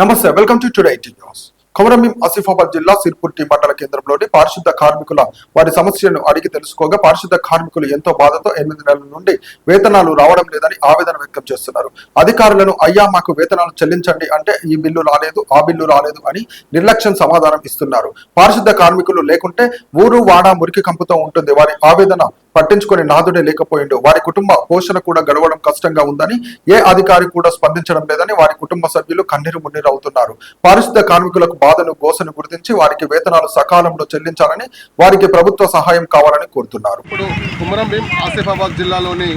Namaste, welcome to today's news. Komaram Bheem Asifabad జిల్లా సిర్పుర్టి మండల కేంద్రంలోని పారిశుద్ధ కార్మికుల వారి సమస్యలను అడిగి తెలుసుకోగా పారిశుద్ధ కార్మికులు ఎంతో బాధతో ఎనిమిది నెలల నుండి వేతనాలు రావడం లేదని ఆవేదన వ్యక్తం చేస్తున్నారు. అధికారులను అయ్యా మాకు వేతనాలు చెల్లించండి అంటే ఈ బిల్లు రాలేదు ఆ బిల్లు రాలేదు అని నిర్లక్ష్యం సమాధానం ఇస్తున్నారు. పారిశుద్ధ కార్మికులు లేకుంటే ఊరు వాడ మురికి కంపుతో ఉంటుంది. వారి ఆవేదన పట్టించుకునే నాదుడే లేకపోయిండు. వారి కుటుంబ పోషణ కూడా గడవడం కష్టంగా ఉందని ఏ అధికారి కూడా స్పందించడం లేదని వారి కుటుంబ సభ్యులు కన్నీరు మున్నీరు అవుతున్నారు పారిశుద్ధ కార్మికులకు బాధను గోసను గుర్తించి వారికి వేతనాలు సకాలంలో చెల్లించాలని వారికి ప్రభుత్వ సహాయం కావాలని కోరుతున్నారు. ఇప్పుడు కుమరం భీం ఆసిఫాబాద్ జిల్లాలోని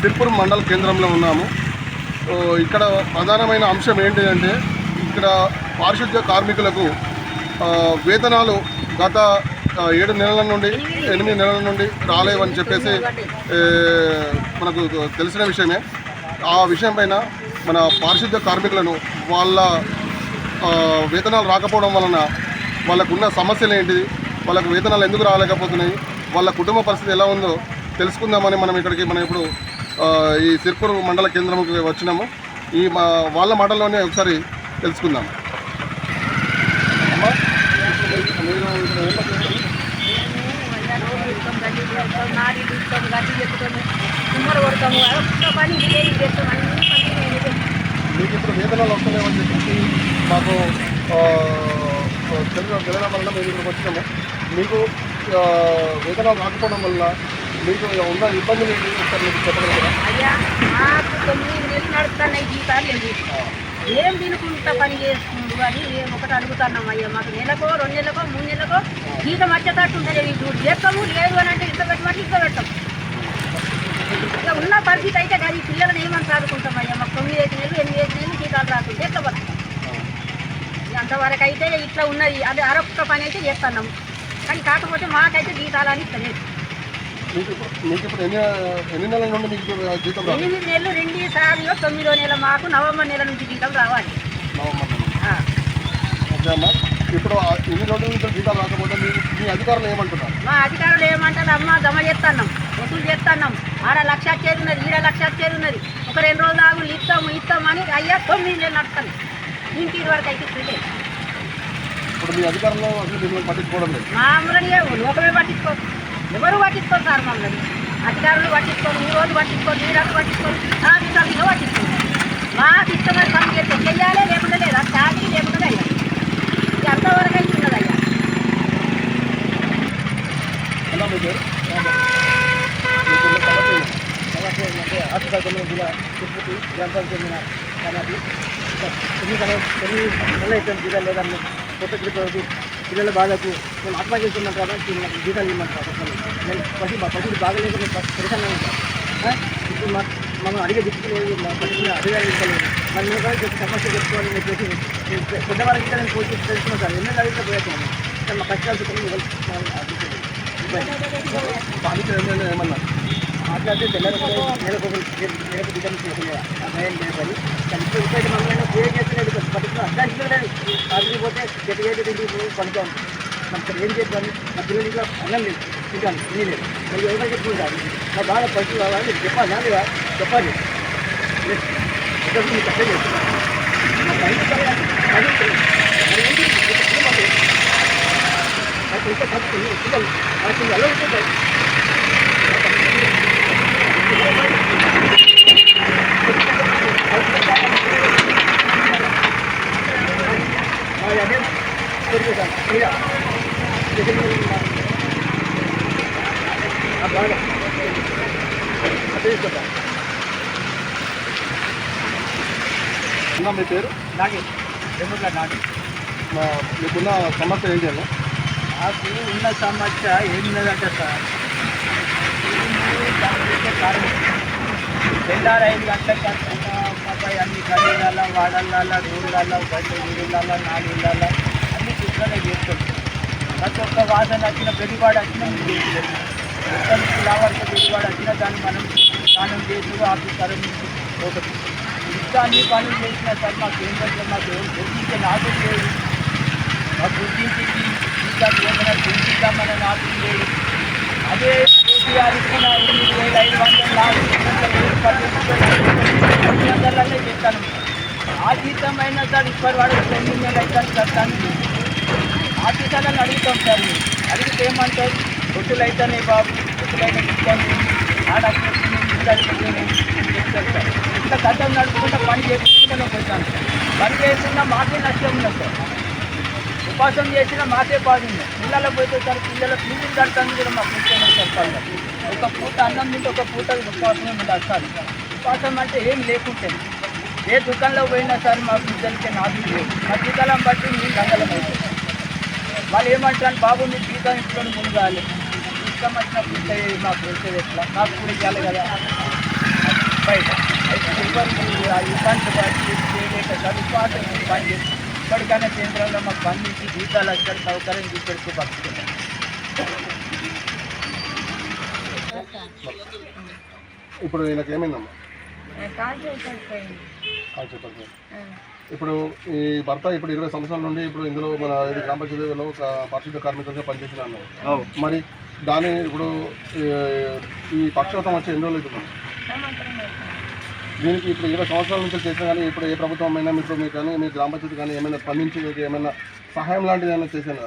సిర్పూర్ మండల కేంద్రంలో ఉన్నాము. ఇక్కడ ప్రధానమైన అంశం ఏంటంటే ఇక్కడ పారిశుద్ధ్య కార్మికులకు వేతనాలు గత ఏడు నెలల నుండి ఎనిమిది నెలల నుండి రాలేవని చెప్పేసి మనకు తెలిసిన విషయమే. ఆ విషయం పైన మన పారిశుద్ధ్య కార్మికులను వాళ్ళ వేతనాలు రాకపోవడం వలన వాళ్ళకున్న సమస్యలు ఏంటిది వాళ్ళకు వేతనాలు ఎందుకు రాలేకపోతున్నాయి? వాళ్ళ కుటుంబ పరిస్థితి ఎలా ఉందో తెలుసుకుందామని మనం ఇక్కడికి మనం ఇప్పుడు ఈ సిర్పూర్ మండల కేంద్రంకి వచ్చినాము. ఈ మా వాళ్ళ మాటల్లోనే ఒకసారి తెలుసుకుందాం. అమ్మా, ఏం పని వేతనాలు వస్తలేవని చెప్పేసి మాకు తెలియడం వల్ల మేము ఇక్కడికి వచ్చినాము మీకు వేతనాలు రాకపోవడం వల్ల మీకు ఉన్న ఇబ్బందులు ఏంటి ఒకసారి మీకు లేవు ఏం తినుకుంటా పని చేస్తుండు అని ఒకటి అడుగుతున్నాం అయ్యా మాకు నెలకో రెండు నెలకో మూడు నెలకో జీతం వచ్చేటట్టు ఉంటుంది ఇప్పుడు చేస్తాము లేదు అని అంటే ఇంత పెట్టమంటే ఇంత పెట్టాం. ఇక ఉన్న పరిస్థితి అయితే కానీ పిల్లలను ఏమని సాదుకుంటాం అయ్యా మాకు తొమ్మిది ఐదు నెలలు ఎనిమిది ఐదు నెలలు జీతాలు రాకుండా ఎట్లా? ఇక అంతవరకు అయితే ఇట్లా ఉన్నది అది అరొక్క పని అయితే చేస్తున్నాం. కానీ కాకపోతే మాకైతే జీతాలు అని ఇస్తలేదు. ఎనిమిది నెలలు రెండు సార్లు తొమ్మిదో నెల మాకు నవంబర్ నెల నుంచి జీతం రావాలి. ఇప్పుడు ఆ ఇన్ని రోజుల నుంచి జీతాలు రాకపోతే మీ మీ అధికారులు ఏమంటున్నారు? మా అధికారులు ఏమంటారు? అమ్మ జమ చేస్తున్నాం. వసూలు చేస్తున్నాం. ఆడ లక్ష ఉన్నది ఈడ లక్ష ఉన్నది ఒక రెండు రోజులు ఆగు ఇస్తాము ఇస్తామని అయ్యా తొమ్మిది నెలలు నడుస్తాను. ఇంటి వరకు అయితే ఇస్తుంది ఇప్పుడు మీ అధికారులు అసలు మిమ్మల్ని పట్టించుకోవడం లేదు. మామూలుగా లోకమే పట్టించుకోరు ఎవరు పట్టించుకోరు సార్ మమ్మల్ని? అధికారులు పట్టించుకోరు ఈ రోజు పట్టించుకోరు ఈ రోజు పట్టించుకోరు ఆఫీసర్లు పట్టించుకోరు. మాకు ఇష్టమైన పని చేస్తే చెయ్యాలి లేకుండా లేదా. చాలి లేకుండా అయ్యా ఇది అంతవరకు అయితే ఉన్నది అయ్యా జిల్లా తిరుపతి గ్రామ చెందిన కన్నది తొమ్మిది తొమ్మిది నెలలు అయితే జీతాలు లేదన్న కొత్త తిరుపతి పిల్లల బాధకు మేము ఆత్మ చేస్తున్నాం కాబట్టి నాకు జీతాలు ఇవ్వమంటారు నేను పసి మా పశువులు బాగలేక నేను పరిశ్రమ ఇప్పుడు మా మమ్మల్ని అడిగే దిక్కులేదు మా పశువులు అడిగారు ఇవ్వలేదు మరి మేము కూడా చెప్పి సమస్య చెప్పుకోవాలని చెప్పేసి నేను పె- పెద్దవాళ్ళకి నేను పోటీ తెలుసుకున్నాను సార్ ఎన్నో అడిగితే పోయాను కానీ మా కష్టాలు చెప్పి స్థానిక ఎమ్మెల్యే ఏమన్నారు మాట్లాడితే తెల్లారి నెలకు నెలకు దిగని చేసిన అన్యాయం లేదు కానీ కానీ ఇప్పుడు ఇప్పటి పట్టుకుని తిండి పడుతాం ఏం చేద్దాం? నా పిల్లలు ఇంకా అన్నం లేదు. తింటాను తిని లేదు. మరి ఎవరు నా బాగా పట్టు కావాలి చెప్పాలి. చెప్పాలి. లేదు. మీకు తప్పే నా ఇంకా తప్పు ఉంటుంది అదే కొరికేసాను ఇలా బాగా అన్నా మీ పేరు? మీకున్న సమస్య ఏంటి అన్న? నాకు ఉన్న సమస్య ఏంటంటే సార్. తెల్లారు ఐదు గంటలకు అబ్బాయి అన్ని గల్లీలలో వాడలలో రోడ్లలో బండి ఊళ్ళల్లో నాలుగులలో అన్ని చూసుకొని చేస్తుంది ప్రతి ఒక్క వాసన వచ్చిన పెరివాడు వచ్చిన మీరు చేయలేదు మొత్తం ఫ్లవర్స్ వచ్చిన దాన్ని మనం స్నానం చేసి ఆఫీసర్ ఒకటి ఇంకా అన్ని పనులు చేసిన సార్ మాకు ఏంటంటే మాకు గుర్తించే నాకు లేదు మా గుర్తించింది ఇంకా ఏమైనా గుర్తిద్దామని నాకు లేదు అదే కేసీఆర్ ఇచ్చిన ఎనిమిది వేల ఐదు వందల నాలుగు చేస్తాను ఆ జీతం అయినా సార్ ఇప్పటి వరకు పెండింగ్ అవుతాను సార్ దాన్ని ఆఫీసర్లను అడుగుతాం సార్ అడిగితే ఏమంటారు రొట్టెలు అయితేనే బాబు రొట్టెలైనా ఇస్తాను ఆడప్పుడు ఇట్లా గతం నడుపుకుంటా పని చేసుకుంటూనే పోతాను. సార్ పని చేసుకున్నా మాకే నష్టం ఉన్నది సార్. ఉపాసం చేసినా మాకే బాగుంది. పిల్లలకు పోతే సార్ పిల్లల ఫీజులు కడతాను కూడా మాకు ఇష్టం సార్. ఒక పూట అన్నం తింటే ఒక పూట ఉపాసమే ఉండాలి సార్. ఉపాసం అంటే ఏం లేకుంటే. ఏ దుకాణంలో పోయినా సార్ మాకు ఇద్దరికి నాకు లేదు మా జీతాలను బట్టి మేము గంగలం అవుతుంది వాళ్ళు ఏమంటారు? బాబు మీ జీతం ఇచ్చుకొని ముందుగాలి ఇష్టం వచ్చినప్పుడు ఇట్లా మాకు వెళ్తే ఎట్లా నాకు కూడా ఇవ్వాలి కదా. బయట. ఇబ్బంది చేయలేక ఉపాసం పని చేసి ఇప్పటికైనా కేంద్రంలో మాకు బంధించి జీతాలు అక్కడ సౌకర్యం చూపెడుతూ బతుకుతున్నాం. ఇప్పుడు ఈయనకి ఏమైందమ్మా? కాల్ చెప్పండి ఇప్పుడు ఈ భర్త ఇప్పుడు ఇరవై సంవత్సరాల నుండి ఇప్పుడు ఇందులో మన ఇది గ్రామ పంచాయతీలో ఒక పారిశుద్ధ కార్మికులుగా పనిచేసిన మరి దాని ఇప్పుడు ఈ- పక్షపాతం వచ్చి ఎన్ని రోజులు అవుతుంది దీనికి ఇప్పుడు ఇరవై సంవత్సరాల నుంచి చేసినా కానీ ఇప్పుడు ఏ ప్రభుత్వం అయినా మీకు మీకు కానీ మీ గ్రామ పంచాయతీ కానీ ఏమైనా స్పందించి మీకు ఏమైనా సహాయం లాంటిది ఏమైనా చేసినా?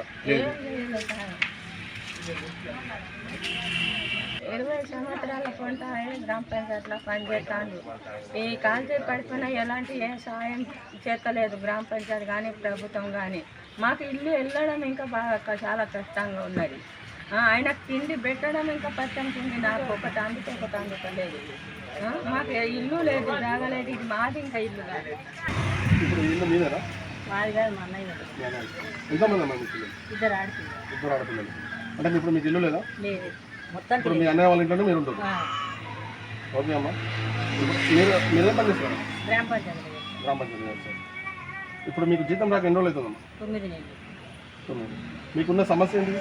ఇరవై సంవత్సరాల కొంట గ్రామ పంచాయతీలో పనిచేస్తాను ఈ కాల్చీ పడిపోయిన ఎలాంటి ఏ సాయం చేస్తలేదు గ్రామ పంచాయతీ కానీ ప్రభుత్వం కానీ మాకు ఇల్లు వెళ్ళడం ఇంకా బాగా చాలా కష్టంగా ఉన్నది. ఆయనకు తిండి పెట్టడం ఇంకా పచ్చని తిండి నాకు ఒకటి అందుకు ఒకటి అందుకోలేదు ఆ, మాకు ఇల్లు లేదు జాగలేదు ఇది మాది ఇంకా ఇల్లు కాదు. మాది కాదు మా అన్నయ్య ఇద్దరు ఆడుతుంది ఇద్దరు ఆడపిల్లలు. అంటే ఇప్పుడు మీకు ఇల్లు లేదా? లేదు. మొత్తం ఇప్పుడు మీ అన్నయ్య వాళ్ళ ఇంట్లోనే మీరు ఉంటారు. ఓకే అమ్మా. మీరు మీరేం పని చేస్తారు గ్రామ పంచాయతీ గ్రామ పంచాయతీ గారు సార్. ఇప్పుడు మీకు జీతం రాక ఎన్ని రోజులు అవుతుందమ్మా తొమ్మిది నెలలు. తొమ్మిది. మీకున్న సమస్య ఏంటి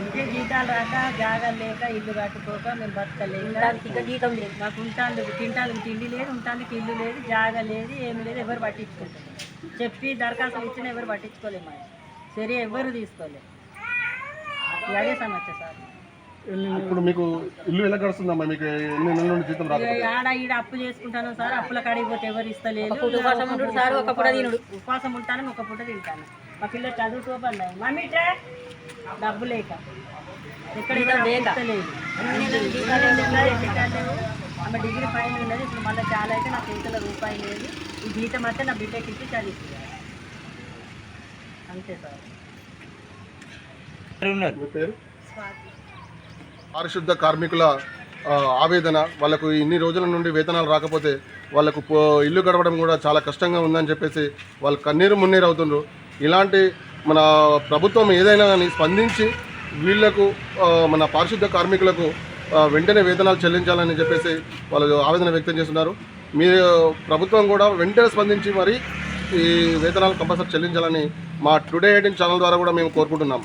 ఇంకే జీతాలు రాక జాగాలు లేక ఇల్లు కట్టుకోక మేము బతకలేము. ఇంకా జీతం లేదు. మాకు ఉంటాను తింటానికి తిండి లేదు ఉంటానికి ఇల్లు లేదు జాగా లేదు ఏమి లేదు ఎవరు పట్టించుకుంటారు చెప్పి దరఖాస్తులు ఇచ్చినా ఎవరు పట్టించుకోలేము సరే ఎవరు తీసుకోలేము సమస్య సార్? ఇప్పుడు మీకు ఇల్లు ఎలా గడుస్తుందమ్మా? మీకు ఎన్ని నెలల నుండి జీతం ఇక ఆడ ఈడ అప్పు చేసుకుంటాను సార్ అప్పుల కాడికి పోతే ఎవరు ఇస్తలేదు ఉపాసం ఉంటాడు సార్ ఒక పూట తినడు. ఉపాసం ఉంటాను ఒక పూట తింటాను. మా పిల్లలు చదువుకోబడి మమ్మీ. డబ్బు లేక. ఎక్కడ ఇస్తలేదు ఆమె డిగ్రీ పైన ఉన్నది ఇప్పుడు మళ్ళీ చాలా అయితే నా చేతిలో రూపాయి లేదు. ఈ జీతం అయితే నా బిడ్డకి ఇచ్చి చదివిస్తుంది అంతే సార్. పారిశుద్ధ కార్మికుల ఆవేదన వాళ్ళకు ఇన్ని రోజుల నుండి వేతనాలు రాకపోతే వాళ్ళకు పో- ఇల్లు గడవడం కూడా చాలా కష్టంగా ఉందని చెప్పేసి వాళ్ళు కన్నీరు మున్నీరు అవుతుండ్రు. ఇలాంటి మన ప్రభుత్వం ఏదైనా కానీ స్పందించి వీళ్ళకు మన పారిశుద్ధ కార్మికులకు వెంటనే వేతనాలు చెల్లించాలని చెప్పేసి వాళ్ళు ఆవేదన వ్యక్తం చేస్తున్నారు. మీరు ప్రభుత్వం కూడా వెంటనే స్పందించి మరి ఈ వేతనాలు కంపల్సరీ చెల్లించాలని మా టుడే ఎయిటీన్ ఛానల్ ద్వారా కూడా మేము కోరుకుంటున్నాం.